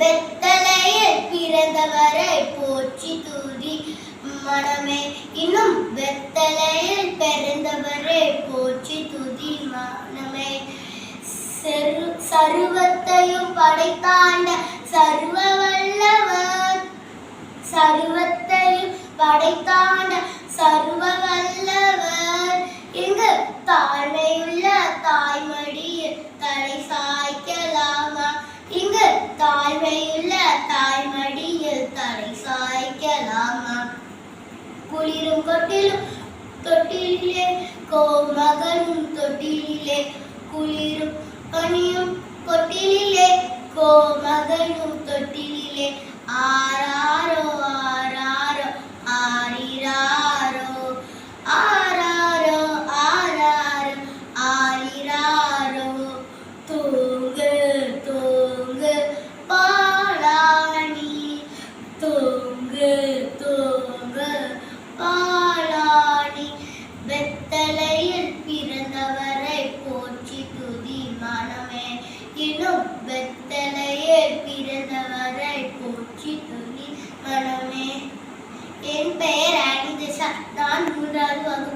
வெத்தலையில் பிறந்தவரை போற்றி தூதி மனமே. இன்னும் வெத்தலையில் பிறந்தவரை போற்றி துதி மனமே. செரு சருவத்தையும் படைத்தாண்ட சர்வ வல்லவர். சருவத்தையும் படைத்தாண்ட சர்வ வல்லவர் எங்க தாழ்மையுள்ள தாய்மடியில் தலை சாய்க்கலாமா இங்க தாழ்மையுள்ள தாய்மடியில் தலை சாய்க்கலாமா குளிரும் கொட்டிலும் தொட்டிலே கோமகனும் தொட்டிலே. குளிரும் பனியும் கொட்டிலே கோமகனும் தொட்டிலே. ஆராரோ ஆராரோ ஆரிராரோ ஆராரோ ஆராரோ ஆரிராரோ. தூ பெயர் அனிதஷா நான் மூன்றாவது வகுப்பு